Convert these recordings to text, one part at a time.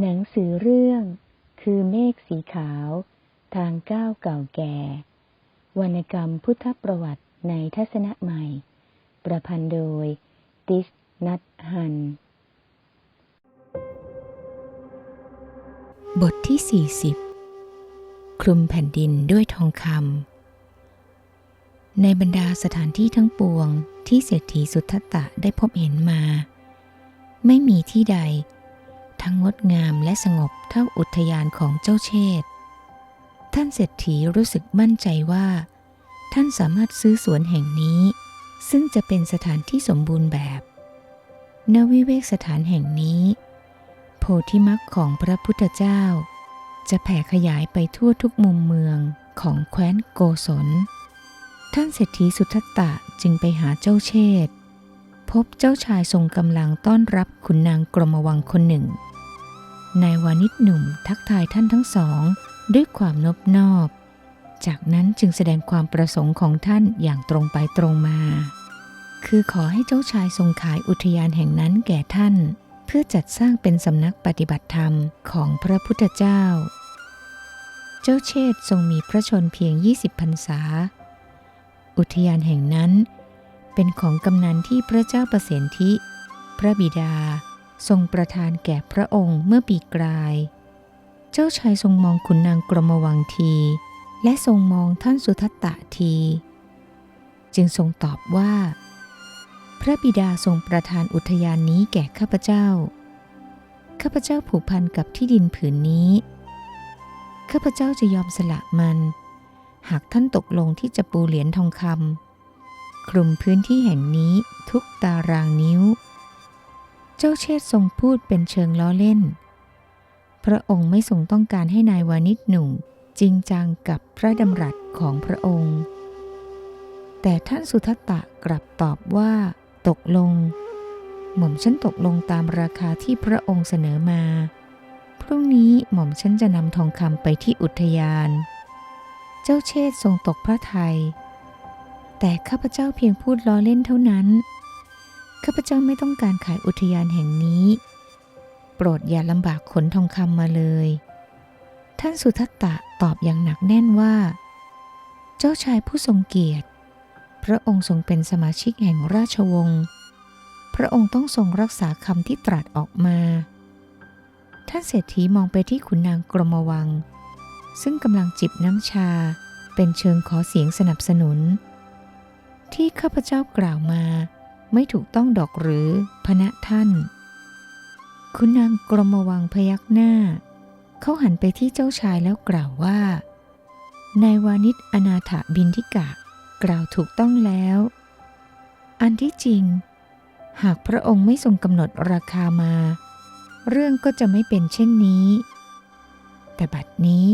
หนังสือเรื่อง คือเมฆสีขาว ทางก้าวเก่าแก่ วรรณกรรมพุทธประวัติในทัศนะใหม่ ประพันธ์โดย ติสนัทฮัน บทที่ 40 คลุมแผ่นดินด้วยทองคำในบรรดาสถานที่ทั้งปวงที่เศรษฐีสุทัตตะได้พบเห็นมา ไม่มีที่ใด ทั้งงดงามและสงบเท่าอุทยานของเจ้าเชษท่านเศรษฐีรู้สึกมั่นใจว่า ท่านสามารถซื้อสวนแห่งนี้ ซึ่งจะเป็นสถานที่สมบูรณ์แบบณวิเวกสถานแห่งนี้ โพธิมรรคของพระพุทธเจ้า จะแผ่ขยายไปทั่วทุกมุมเมืองของแคว้นโกศล ท่านเศรษฐีสุทัตตะจึงไปหาเจ้าเชษพบเจ้าชายทรงกำลังต้อนรับขุนนางกรมวังคนหนึ่ง นายวานิชหนุ่มทักทายท่านทั้งสอง ด้วยความนบนอบ จากนั้นจึงแสดงความประสงค์ของท่านอย่างตรงไปตรงมา คือขอให้เจ้าชายทรงขายอุทยานแห่งนั้นแก่ท่าน เพื่อจัดสร้างเป็นสำนักปฏิบัติธรรมของพระพุทธเจ้า เจ้าเชษฐ์ทรงมีพระชนเพียง 20พรรษา อุทยานแห่งนั้น เป็นของกำนันที่พระเจ้าประสิทธิ พระบิดา ทรงประทานแก่พระองค์เมื่อปีกลาย เจ้าชายทรงมองขุนนางกรมวังที และทรงมองท่านสุทัตตะที จึงทรงตอบว่า พระบิดาทรงประทานอุทยานนี้แก่ข้าพเจ้า ข้าพเจ้าผูกพันกับที่ดินผืนนี้ ข้าพเจ้าจะยอมสละมัน หากท่านตกลงที่จะปูเหรียญทองคำคลุมพื้นที่แห่งนี้ทุกตารางนิ้ว เจ้าเชษทรงพูดเป็นเชิงล้อเล่น พระองค์ไม่ทรงต้องการให้นายวานิชหนุ่มจริงจังกับพระดำรัสของพระองค์ แต่ท่านสุทัตตะกลับตอบว่า ตกลง หม่อมฉันตกลงตามราคาที่พระองค์เสนอมา พรุ่งนี้หม่อมฉันจะนำทองคำไปที่อุทยาน เจ้าเชษทรงตกพระไทย แต่ข้าพเจ้าเพียงพูดล้อเล่นเท่านั้น ข้าพเจ้าไม่ต้องการขายอุทยานแห่งนี้ โปรดอย่าลำบากขนทองคำมาเลย ท่านสุทัตตะตอบอย่างหนักแน่นว่า เจ้าชายผู้ทรงเกียรติ พระองค์ทรงเป็นสมาชิกแห่งราชวงศ์พระองค์ต้องทรงรักษาคำที่ตรัสออกมา ท่านเศรษฐีมองไปที่ขุนนางกรมวัง ซึ่งกำลังจิบน้ำชาเป็นเชิงขอเสียงสนับสนุน ที่ข้าพเจ้ากล่าวมา ไม่ถูกต้องดอกหรือพนะท่าน คุณนางกรมวังพยักหน้า เขาหันไปที่เจ้าชายแล้วกล่าวว่า นายวานิชอนาถบินทิกะ กล่าวถูกต้องแล้ว อันที่จริง หากพระองค์ไม่ทรงกำหนดราคามา เรื่องก็จะไม่เป็นเช่นนี้ แต่บัดนี้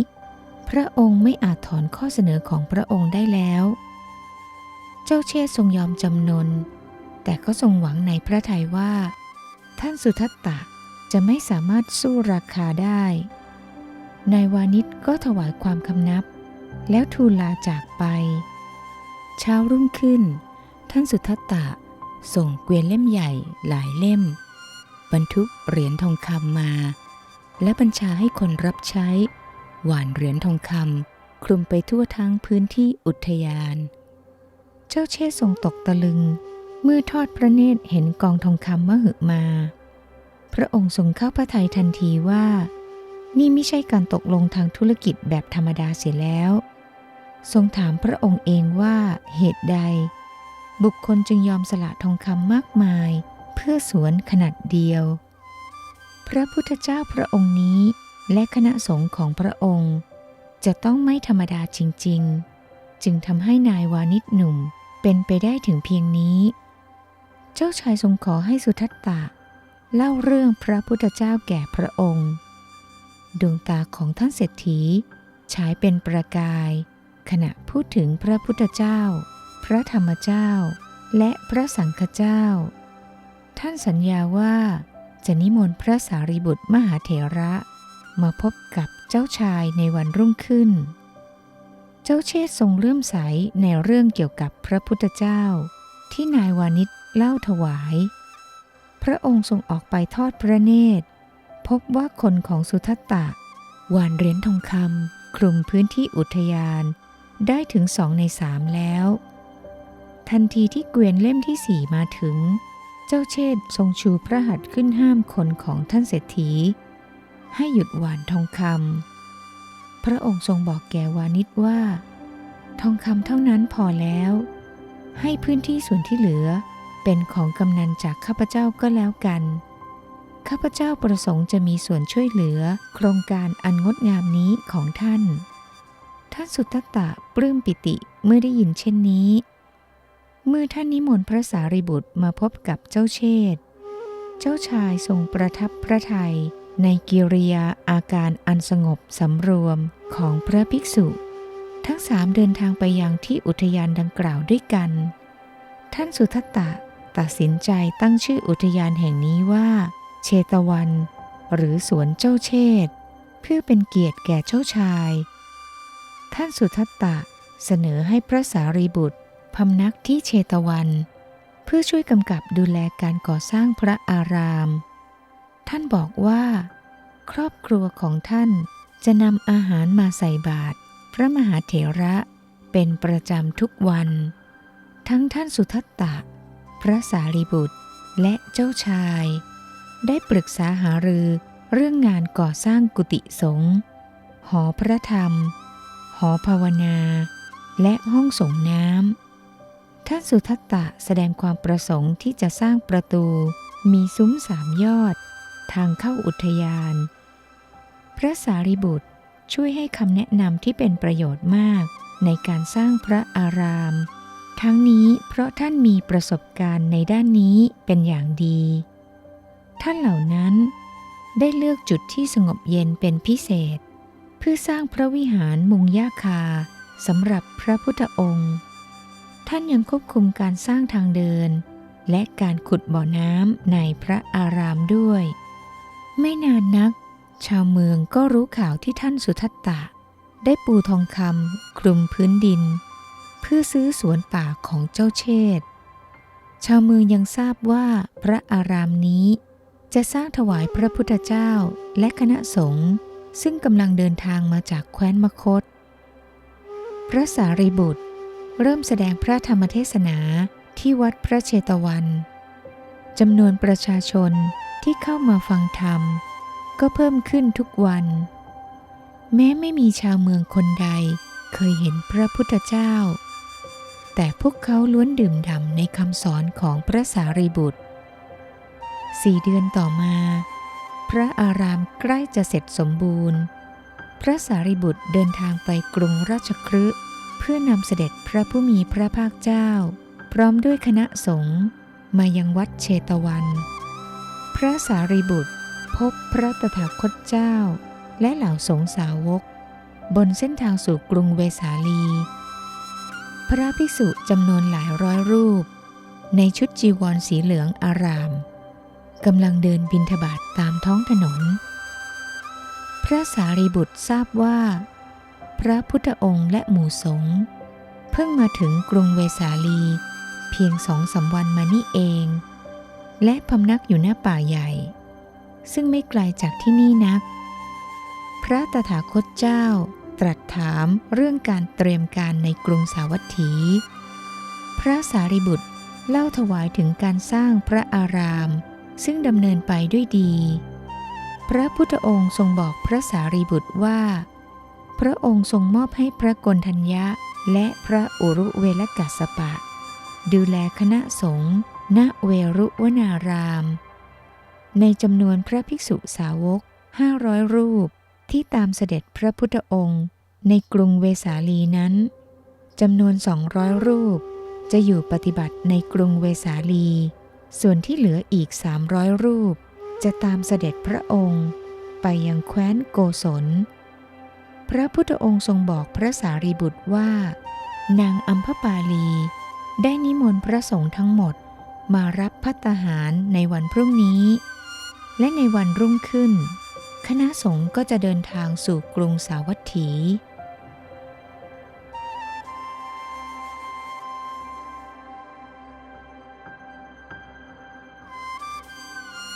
พระองค์ไม่อาจถอนข้อเสนอของพระองค์ได้แล้ว เจ้าเชษทรงยอมจำนน แต่ก็ทรงหวังในพระทัยว่า ท่านสุทัตตะจะไม่สามารถสู้ราคาได้ นายวานิชก็ถวายความคำนับ แล้วทูลลาจากไป เช้ารุ่งขึ้น ท่านสุทัตตะส่งเกวียนเล่มใหญ่หลายเล่ม บรรทุกเหรียญทองคำมา และบัญชาให้คนรับใช้ หว่านเหรียญทองคำคลุมไปทั่วทั้งพื้นที่อุทยาน เจ้าเชษทรงตกตะลึง เมื่อทอดพระเนตรเห็นกองทองคำมหึมา พระองค์ทรงเข้าพระทัยทันทีว่า นี่ไม่ใช่การตกลงทางธุรกิจแบบธรรมดาเสียแล้ว ทรงถามพระองค์เองว่าเหตุใด บุคคลจึงยอมสละทองคำมากมาย เพื่อสวนขนาดเดียว พระพุทธเจ้าพระองค์นี้และคณะสงฆ์ของพระองค์ จะต้องไม่ธรรมดาจริง ๆ จึงทำให้นายวานิชหนุ่มเป็นไปได้ถึงเพียงนี้ เจ้าชายทรงขอให้สุทัตตะ เล่าเรื่องพระพุทธเจ้าแก่พระองค์ ดวงตาของท่านเศรษฐีฉายเป็นประกาย ขณะพูดถึงพระพุทธเจ้า พระธรรมเจ้า และพระสังฆเจ้า ท่านสัญญาว่าจะนิมนต์พระสารีบุตรมหาเถระ มาพบกับเจ้าชายในวันรุ่งขึ้น เจ้าเชษทรงเลื่อมใสในเรื่องเกี่ยวกับพระพุทธเจ้า ที่นายวานิช เล่าถวาย พระองค์ทรงออกไปทอดพระเนตร พบว่าคนของสุทัตตะหวานเหรียญทองคำคลุมพื้นที่อุทยานได้ถึงสองในสามแล้ว ทันทีที่เกวียนเล่มที่สี่มาถึง เจ้าเชษทรงชูพระหัตถ์ขึ้นห้ามคนของท่านเศรษฐี ให้หยุดหวานทองคำพระองค์ทรงบอกแก่วานิชว่า ทองคำเท่านั้นพอแล้ว ให้พื้นที่ส่วนที่เหลือ เป็นของกำนันจากข้าพเจ้าก็แล้วกัน ข้าพเจ้าประสงค์จะมีส่วนช่วยเหลือโครงการอันงดงามนี้ของท่าน ท่านสุตตะปลื้มปิติเมื่อได้ยินเช่นนี้ เมื่อท่านนิมนต์พระสารีบุตรมาพบกับเจ้าเชษฐ์เจ้าชายทรงประทับพระทัยในกิริยาอาการอันสงบสำรวมของพระภิกษุ ทั้งสามเดินทางไปยังที่อุทยานดังกล่าวด้วยกัน ท่านสุทัตตะ ตัดสินใจตั้งชื่ออุทยานแห่งนี้ว่า เชตวัน หรือสวนเจ้าเชษเพื่อเป็นเกียรติแก่เจ้าชาย ท่านสุทัตตะเสนอให้พระสารีบุตรพำนักที่เชตวัน เพื่อช่วยกำกับดูแลการก่อสร้างพระอาราม ท่านบอกว่า ครอบครัวของท่านจะนำอาหารมาใส่บาตรพระมหาเถระเป็นประจำทุกวัน ทั้งท่านสุทัตตะ พระสารีบุตรและเจ้าชาย ได้ปรึกษาหารือเรื่องงานก่อสร้างกุฏิสงฆ์หอพระธรรม หอภาวนา และห้องส่งน้ำท่านสุทัตตะแสดงความประสงค์ที่จะสร้างประตูมีซุ้มสามยอด ทางเข้าอุทยาน พระสารีบุตรช่วยให้คำแนะนำที่เป็นประโยชน์มากในการสร้างพระอาราม ทั้งนี้เพราะท่านมีประสบการณ์ในด้านนี้เป็นอย่างดี ท่านเหล่านั้นได้เลือกจุดที่สงบเย็นเป็นพิเศษ เพื่อสร้างพระวิหารมุงยาคาสำหรับพระพุทธองค์ ท่านยังควบคุมการสร้างทางเดิน และการขุดบ่อน้ำในพระอารามด้วย ไม่นานนัก ชาวเมืองก็รู้ข่าวที่ท่านสุทัตตะ ได้ปูทองคำคลุมพื้นดิน เพื่อซื้อสวนป่าของเจ้าเชษฐ์ชาวเมืองยังทราบว่าพระอารามนี้จะสร้างถวายพระพุทธเจ้าและคณะสงฆ์ซึ่งกำลังเดินทางมาจากแคว้นมคต พระสารีบุตรเริ่มแสดงพระธรรมเทศนาที่วัดพระเชตวันจำนวนประชาชนที่เข้ามาฟังธรรม ก็เพิ่มขึ้นทุกวัน แม้ไม่มีชาวเมืองคนใดเคยเห็นพระพุทธเจ้า แต่พวกเขาล้วนดื่มด่ำในคำสอนของพระสารีบุตรสี่เดือนต่อมา พระอารามใกล้จะเสร็จสมบูรณ์ พระสารีบุตรเดินทางไปกรุงราชคฤห์เพื่อนำเสด็จพระผู้มีพระภาคเจ้า พร้อมด้วยคณะสงฆ์มายังวัดเชตวัน พระสารีบุตรพบพระตถาคตเจ้า และเหล่าสงฆ์สาวก บนเส้นทางสู่กรุงเวสาลี พระภิกษุจำนวนหลายร้อยรูป ในชุดจีวรสีเหลืองอารามกำลังเดินบินทบาทตามท้องถนน พระสารีบุตรทราบว่า พระพุทธองค์และหมู่สงฆ์เพิ่งมาถึงกรุงเวสาลี เพียงสองสามวันมานี่เอง และพำนักอยู่หน้าป่าใหญ่ ซึ่งไม่ไกลจากที่นี่นัก พระตถาคตเจ้า ตรัสถามเรื่องการเตรียมการในกรุงสาวัตถี พระสารีบุตรเล่าถวายถึงการสร้างพระอาราม ซึ่งดำเนินไปด้วยดี พระพุทธองค์ทรงบอกพระสารีบุตรว่า พระองค์ทรงมอบให้พระกนทัญญะและพระอุรุเวลกัสสปะ ดูแลคณะสงฆ์ณเวรุวนาราม ในจำนวนพระภิกษุสาวก 500 รูป ที่ตามเสด็จพระพุทธองค์ในกรุงเวสาลีนั้นจำนวน 200 รูป จะอยู่ปฏิบัติในกรุงเวสาลี ส่วนที่เหลืออีก 300 รูป จะตามเสด็จพระองค์ ไปยังแคว้นโกศล พระพุทธองค์ทรงบอกพระสารีบุตรว่า นางอัมพปาลี ได้นิมนต์พระสงฆ์ทั้งหมดมารับพัตตาหารในวันพรุ่งนี้ และในวันรุ่งขึ้น คณะสงฆ์ก็จะเดินทางสู่กรุงสาวัตถี